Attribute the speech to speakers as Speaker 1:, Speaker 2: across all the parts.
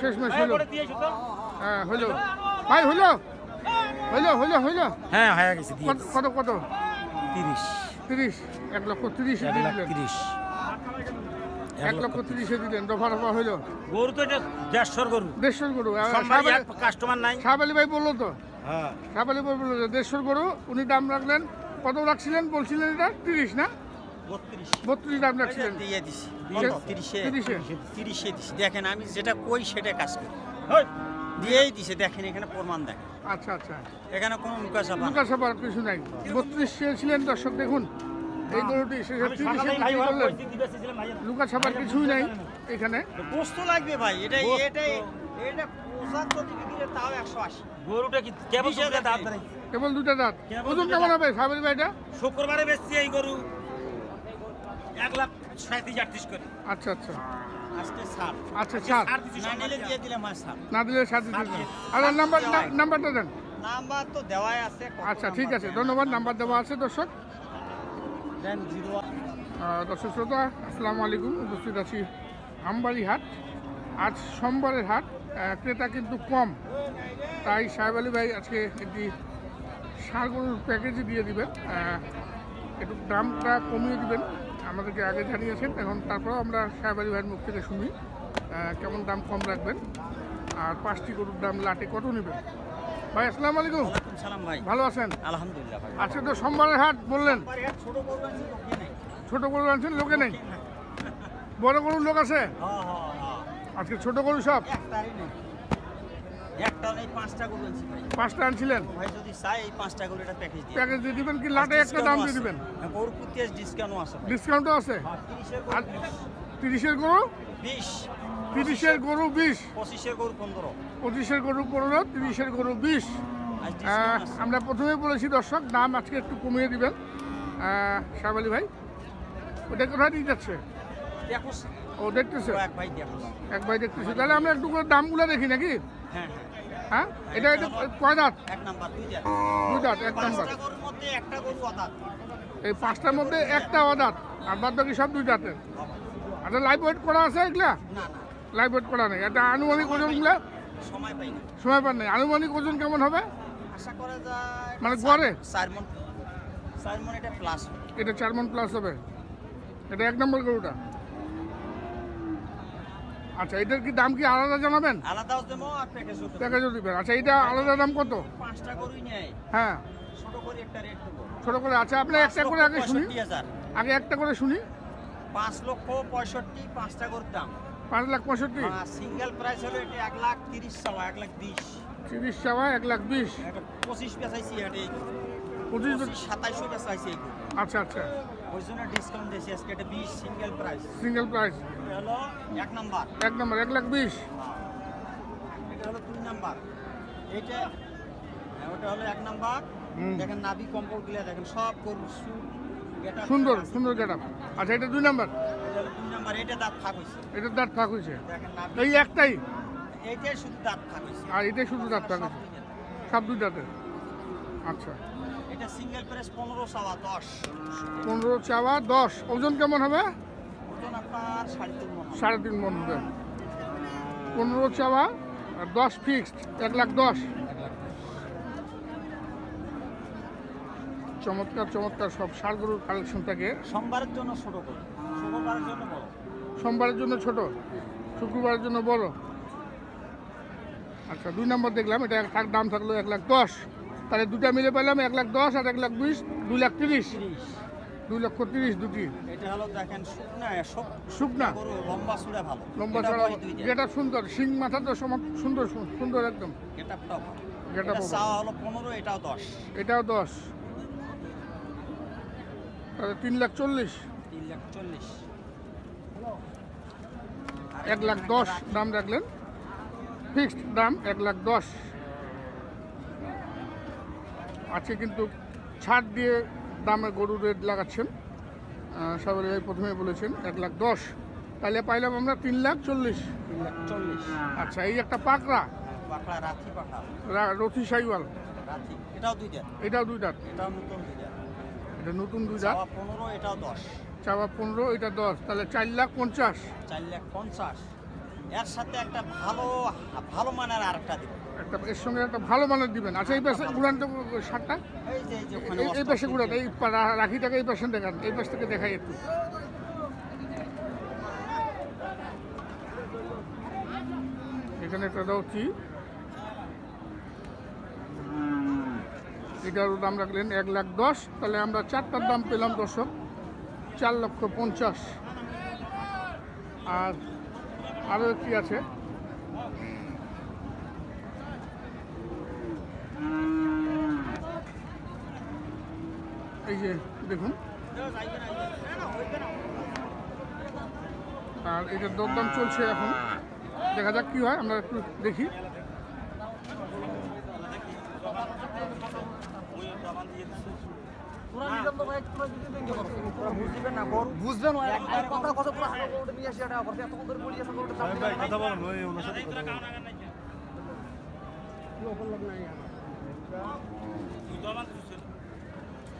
Speaker 1: শেষমেশ হলো। হ্যাঁ হলো। ভাই হলো। হলো হলো হলো।
Speaker 2: হ্যাঁ হয়ে গেছে
Speaker 1: কত কত কত?
Speaker 2: তিরিশ।
Speaker 1: তিরিশ এক লক্ষ তিরিশে
Speaker 2: এক তিরিশ।
Speaker 1: লক্ষ তিরিশে দিলেন দফা দফা হইল
Speaker 2: গরু তো দেড়শোর গরু।
Speaker 1: দেড়শোর গরু।
Speaker 2: কাস্টমার নাই।
Speaker 1: ভাই বলল তো।
Speaker 2: হ্যাঁ।
Speaker 1: ভাই বলল দেড়শোর গরু উনি দাম রাখলেন কত রাখছিলেন বলছিলেন এটা? তিরিশ না?
Speaker 3: বত্রিশ।
Speaker 1: বত্রিশ দাম রাখছিলেন।
Speaker 3: দিয়ে দিছি। তিরিশে?
Speaker 1: তিরিশে?
Speaker 3: দিছি। দেখেন আমি যেটা কই সেটা কাজ করি। দিয়েই দিছে দেখেন এখানে প্রমাণ দেখেন।
Speaker 1: আচ্ছা আচ্ছা।
Speaker 3: এখানে কোনো মুখা চাপা
Speaker 1: লুকা সাবার কিছু নাই। বত্রিশ ছিলেন দর্শক দেখুন। এই গরুটি শেষে তিরিশে বিক্রি করলেন কিছুই নাই এখানে।
Speaker 3: গোস্ত লাগবে ভাই এটা। এটা এটা পোশাক যদি বিক্রি তাও একশো আশি।
Speaker 2: গরুটা কি কেবল
Speaker 3: বিশ
Speaker 1: দুটা দাঁত ওজন কেমন হবে আলী ভাইটা?
Speaker 2: শুক্রবারে বেচছি এই গরু। এক লাখ সাঁত্রিশ আটত্রিশ করে।
Speaker 1: আচ্ছা আচ্ছা।
Speaker 3: আজকে সার।
Speaker 1: আচ্ছা
Speaker 3: না
Speaker 2: সোমবার দিয়ে
Speaker 3: দিলাম আর সার।
Speaker 1: না দিলে
Speaker 2: দিয়ে।
Speaker 1: আর নাম্বার নাম্বারটা দেন।
Speaker 3: নাম্বার তো দেওয়াই আছে
Speaker 1: আচ্ছা ঠিক আছে। ধন্যবাদ নাম্বার দেওয়া আছে দর্শক।
Speaker 3: দেন জিরো
Speaker 1: দর্শক শ্রোতা আসসালামু আলাইকুম। উপস্থিত আছি আমবাড়ি হাট। আজ সোমবারের হাট। ক্রেতা কিন্তু কম। তাই সাহেব আলী ভাই আজকে একটি ষাঁড় গরুর প্যাকেজই দিয়ে দিবেন। একটু দামটা কমিয়ে দিবেন। আমাদেরকে আগে জানিয়েছেন এখন তারপরেও আমরা সাহেব আলী ভাইয়ের মুখ থেকে শুনি কেমন দাম কম রাখবেন আর পাঁচটি গরুর দাম লাটে কত নেবেন? ভাই আসসালাম আলাইকুম।
Speaker 3: সালাম ভাই।
Speaker 1: ভালো আছেন?
Speaker 3: আলহামদুলিল্লাহ
Speaker 1: আজকে তো সোমবারের হাট বললেন।
Speaker 3: ছোট গরু
Speaker 1: আনছেন লোকে নেই। বড় গরুর লোক আছে?
Speaker 3: হ্যাঁ হ্যাঁ হ্যাঁ।
Speaker 1: আজকে ছোট গরু সব?
Speaker 3: একটা নেই পাঁচটা গরু আনছি ভাই।
Speaker 1: পাঁচটা আনছিলেন?
Speaker 3: ভাই যদি চাই এই পাঁচটা গরু এটা প্যাকেজ দিয়ে
Speaker 1: প্যাকেজ দিয়ে দিবেন কি লাটে একটা দাম দিয়ে দিবেন?
Speaker 3: হ্যাঁ, গরু প্রতি ডিসকাউন্টও আছে
Speaker 1: ডিসকাউন্টও আছে?
Speaker 3: হ্যাঁ, তিরিশের
Speaker 1: আর
Speaker 3: গরু
Speaker 1: তিরিশের গরু?
Speaker 3: বিশ।
Speaker 1: তিরিশের গরু বিশ।
Speaker 3: পঁচিশের গরু পনেরো।
Speaker 1: পঁচিশের গরু পনেরো তিরিশের গরু বিশ। আমরা প্রথমেই বলেছি দর্শক দাম আজকে একটু কমিয়ে দিবেন। শাবালি ভাই ওটা কোথায় নিয়ে যাচ্ছে? ও দেখতেছে?
Speaker 3: এক ভাই দেখো।
Speaker 1: এক ভাই দেখতেছে। তাহলে আমরা একটু করে দামগুলো দেখি নাকি?
Speaker 3: হ্যাঁ হ্যাঁ।
Speaker 1: হ্যাঁ? এটা এটা কয় দাঁত?
Speaker 3: এক নাম্বার দুই
Speaker 1: দাঁত। এক নাম্বার। এই পাঁচটার মধ্যে একটা অদাঁত আর বাদ বাকি সব দুই দাঁতের। আচ্ছা লাইভ ওয়েট করা আছে এগুলা?
Speaker 3: না
Speaker 1: ওয়েট করা নেই। এটা আনুমানিক ওজনগুলো
Speaker 3: সময় পাই
Speaker 1: সময় পান নেই। আনুমানিক ওজন কেমন হবে?
Speaker 3: আশা করা যায়
Speaker 1: মানে গড়ে?
Speaker 3: চার মন। চার মন এটা প্লাস
Speaker 1: এটা চার মন প্লাস হবে। এটা এক নম্বর গরুটা? আচ্ছা এটার কি দাম কি আলাদা জানাবেন?
Speaker 3: আলাদাও দেবো আর প্যাকেজও দেবো।
Speaker 1: প্যাকেজও দিবেন। আচ্ছা এটা আলাদা দাম কত?
Speaker 3: পাঁচটা গরুই নেয়।
Speaker 1: হ্যাঁ।
Speaker 3: ছোট করে একটা রেট দেবো।
Speaker 1: ছোট করে আচ্ছা আপনি একটা করে আগে শুনি। আগে একটা করে শুনি।
Speaker 3: পাঁচ লক্ষ পঁয়ষট্টি পাঁচটা গরুর দাম।
Speaker 1: পাঁচ লাখ পঁয়ষট্টি?
Speaker 3: সিঙ্গেল প্রাইস হলো এটা এক লাখ তিরিশ চাওয়া এক লাখ বিশ।
Speaker 1: তিরিশ চাওয়া এক লাখ বিশ।
Speaker 3: পঁচিশ বেচাইছি এটা।
Speaker 1: পঁচিশ
Speaker 3: পঁচিশ সাতাইশও বেচাইছি
Speaker 1: আচ্ছা আচ্ছা।
Speaker 3: ওই জন্য ডিসকাউন্ট দিয়েছি আজকে এটা বিশ সিঙ্গেল প্রাইস
Speaker 1: সিঙ্গেল প্রাইস
Speaker 3: এটা হলো এক নাম্বার
Speaker 1: এক নম্বর এক লাখ বিশ।
Speaker 3: এটা হলো দুই নাম্বার এইটা হ্যাঁ, ওটা হলো এক নাম্বার দেখেন নাভি কম্পোর্টগুলা দেখেন সব সুর
Speaker 1: সুন্দর সুন্দর গেট আচ্ছা এটা দুই নাম্বার
Speaker 3: এটা দুই নাম্বার এটা দাঁত ফাঁক হয়েছে।
Speaker 1: এটার দাঁত ফাঁক হয়েছে। এই একটাই।
Speaker 3: এইটাই শুধু দাঁত ফাঁক হয়েছে।
Speaker 1: আর এটাই শুধু দাঁত ফাঁক হয়েছে। সব দুই দাঁতের। আচ্ছা।
Speaker 3: এটা সিঙ্গেল প্রেস পনেরো সাওয়া দশ।
Speaker 1: পনেরো চাওয়া দশ। ওজন কেমন হবে?
Speaker 3: ওজন আপনার সাড়ে তিন মন হবে।
Speaker 1: সাড়ে তিন মন হবে। পনেরো চাওয়া আর দশ ফিক্সড এক লাখ দশ। চমৎকার চমৎকার সব গরুর কালেকশন থাকে
Speaker 3: সোমবারের জন্য ছোট শুক্রবারের জন্য বড়।
Speaker 1: সোমবারের জন্য ছোট? শুক্রবারের জন্য বড়? আচ্ছা দুই নম্বর দেখলাম এটা থাক দাম থাকল এক লাখ দশ। তাহলে দুটা মিলে পেলাম এক লাখ দশ আর এক লাখ বিশ দুই লাখ তিরিশ। দুই লক্ষ তিরিশ দুটি।
Speaker 3: এটা হলো দেখেন শুকনা শুক- লম্বা চূড়া ভালো।
Speaker 1: লম্বা। যেটা সুন্দর সিং মাথা তো সুন্দর সুন্দর একদম।
Speaker 3: গেটআপটাও। চাওয়া হলো পনেরো এটাও দশ।
Speaker 1: এটাও দশ। তাহলে তিন লাখ চল্লিশ।
Speaker 3: তিন লাখ চল্লিশ।
Speaker 1: এক লাখ দশ দাম রাখলেন। ফিক্সড দাম এক লাখ দশ। আজকে কিন্তু ছাড় দিয়ে দামে গরু রেট লাগাচ্ছেন। সবাই ভাই প্রথমে বলেছেন এক লাখ দশ। তাহলে পাইলাম আমরা তিন লাখ চল্লিশ।
Speaker 3: তিন লাখ চল্লিশ।
Speaker 1: আচ্ছা এই একটা পাকড়া।
Speaker 3: রাথি পাখা
Speaker 1: রা- রথি সাইওয়াল।
Speaker 3: রাথি এটাও দুই দেড়
Speaker 1: এটাও দুই
Speaker 3: এটাও নতুন দুই
Speaker 1: এটা নতুন দুই দাঁত
Speaker 3: পনেরো এটাও দশ।
Speaker 1: চাওয়া পনেরো এটা দশ। তাহলে চার লাখ পঞ্চাশ।
Speaker 3: চার লাখ পঞ্চাশ। এর সাথে একটা ভালো ভালো মানের আরেকটা দিব।
Speaker 1: একটা এর সঙ্গে একটা ভালো মানের দিবেন। আচ্ছা এই পাশে উড়ান তো
Speaker 3: এই
Speaker 1: পাশে উড়ান এই রাখিটাকে এই পাশে দেখান এই পাশ থেকে দেখাই একটু। এখানে একটা রয়েছি এটার দাম রাখলেন এক লাখ দশ তাহলে আমরা চারটার দাম পেলাম দর্শক চার লক্ষ পঞ্চাশ। আর আরও একটি আছে? এই যে দেখুন। আর এটার দরদাম চলছে এখন। দেখা যাক কি হয় আমরা একটু দেখি।
Speaker 4: বুঝবেন কথা কথা পুরো হাতে করে নিয়ে আসি এটা করতে এত করে বলি এত করে
Speaker 2: কথা বলুন ওই ওনার সাথে কথা বলুন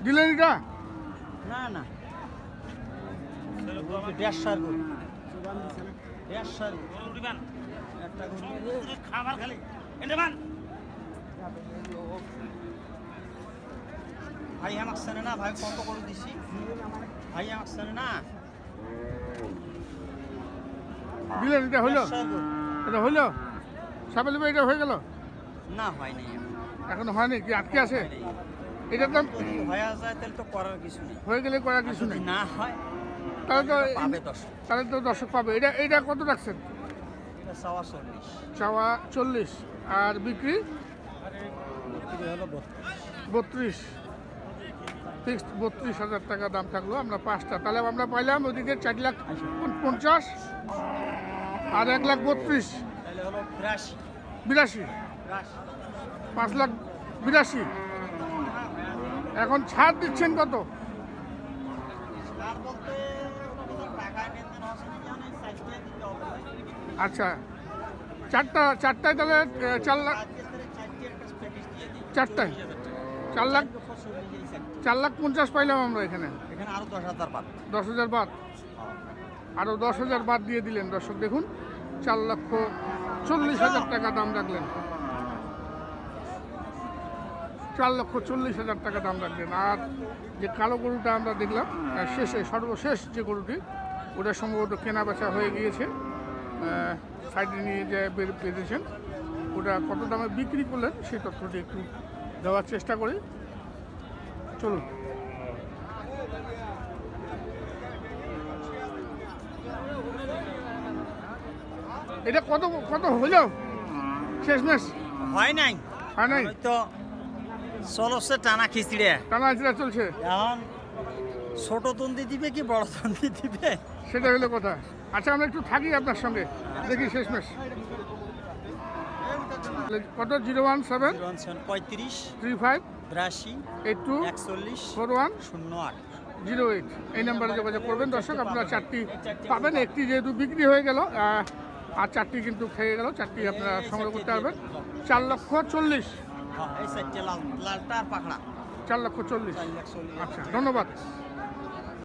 Speaker 1: দিলেন এটা?
Speaker 3: না না। দেড়শার গরু দেড়শার গরু একটা
Speaker 2: খাবার খালি। মান
Speaker 3: ভাই আমাক চেনে না ভাই কত করে দিছি? ভাই না?
Speaker 1: দিলেন এটা হইল
Speaker 3: দেড়শার গরু।
Speaker 1: এটা হইল সাবেলি ভাই এটা হয়ে গেল?
Speaker 3: না হয় নাই।
Speaker 1: এখনও হয়নি কি আটকে আছে? এটার দাম?
Speaker 3: হয়ে যায় তাহলে তো করার কিছু নেই।
Speaker 1: হয়ে গেলে করার কিছু নেই।
Speaker 3: না হয়
Speaker 1: তাহলে তো
Speaker 3: পাবে দশ
Speaker 1: তাহলে তো দর্শক পাবে। এটা এটা কত রাখছেন?
Speaker 3: চাওয়া চল্লিশ।
Speaker 1: চাওয়া চল্লিশ। আর বিক্রি?
Speaker 3: বত্রিশ।
Speaker 1: ফিক্সড বত্রিশ হাজার টাকা দাম থাকল। আমরা পাঁচটা। তাহলে আমরা পাইলাম ওদিকে চার লাখ পঞ্চাশ। আর এক লাখ বত্রিশ।
Speaker 3: বিরাশি।
Speaker 1: বিরাশি। পাঁচ লাখ বিরাশি। এখন ছাড় দিচ্ছেন কত? আচ্ছা চারটা চারটায় তাহলে চার লাখ চারটায় চার লাখ। চার লাখ পঞ্চাশ পাইলাম আমরা এখানে।
Speaker 3: এখানে আরও দশ হাজার বাদ।
Speaker 1: দশ হাজার বাদ? আরও দশ হাজার বাদ দিয়ে দিলেন দর্শক দেখুন চার লক্ষ চল্লিশ হাজার টাকা দাম রাখলেন। চার লক্ষ চল্লিশ হাজার টাকা দাম রাখলেন আর যে কালো গরুটা আমরা দেখলাম শেষে সর্বশেষ যে গরুটি ওটা সম্ভবত কেনা বেচা হয়ে গিয়েছে সাইডে নিয়ে যে বেঁধেছেন ওটা কত দামে বিক্রি করলেন সেই তথ্যটি একটু দেওয়ার চেষ্টা করি। চলুন। এটা কত কত হইল শেষমেশ?
Speaker 3: হয় নাই।
Speaker 1: হয় নাই?
Speaker 3: তো চলছে টানা খিচড়ে।
Speaker 1: টানা আঁচড়া চলছে।
Speaker 3: এখন ছোট তন্দি দিবে কি বড় তন্দি দিবে?
Speaker 1: সেটা হলো কথা। আচ্ছা আমরা একটু থাকি আপনার সঙ্গে। দেখি শেষমেশ। কত? জিরো ওয়ান সেভেন
Speaker 3: পঁয়ত্রিশ
Speaker 1: থ্রি ফাইভ
Speaker 3: বিরাশি
Speaker 1: এইট টু
Speaker 3: একচল্লিশ
Speaker 1: ফোর ওয়ান
Speaker 3: শূন্য আট।
Speaker 1: Zero eight. এই নাম্বারে যোগাযোগ করবেন। দর্শক আপনারা চারটি পাবেন। একটি যেহেতু বিক্রি হয়ে গেল আর চারটি কিন্তু খেয়ে গেল চারটি আপনারা সংগ্রহ করতে পারবেন। চার লক্ষ চল্লিশ।
Speaker 3: এই সাইডটা লাল লালটা আর পাখড়া।
Speaker 1: চার লক্ষ
Speaker 3: চল্লিশ।
Speaker 1: আচ্ছা ধন্যবাদ।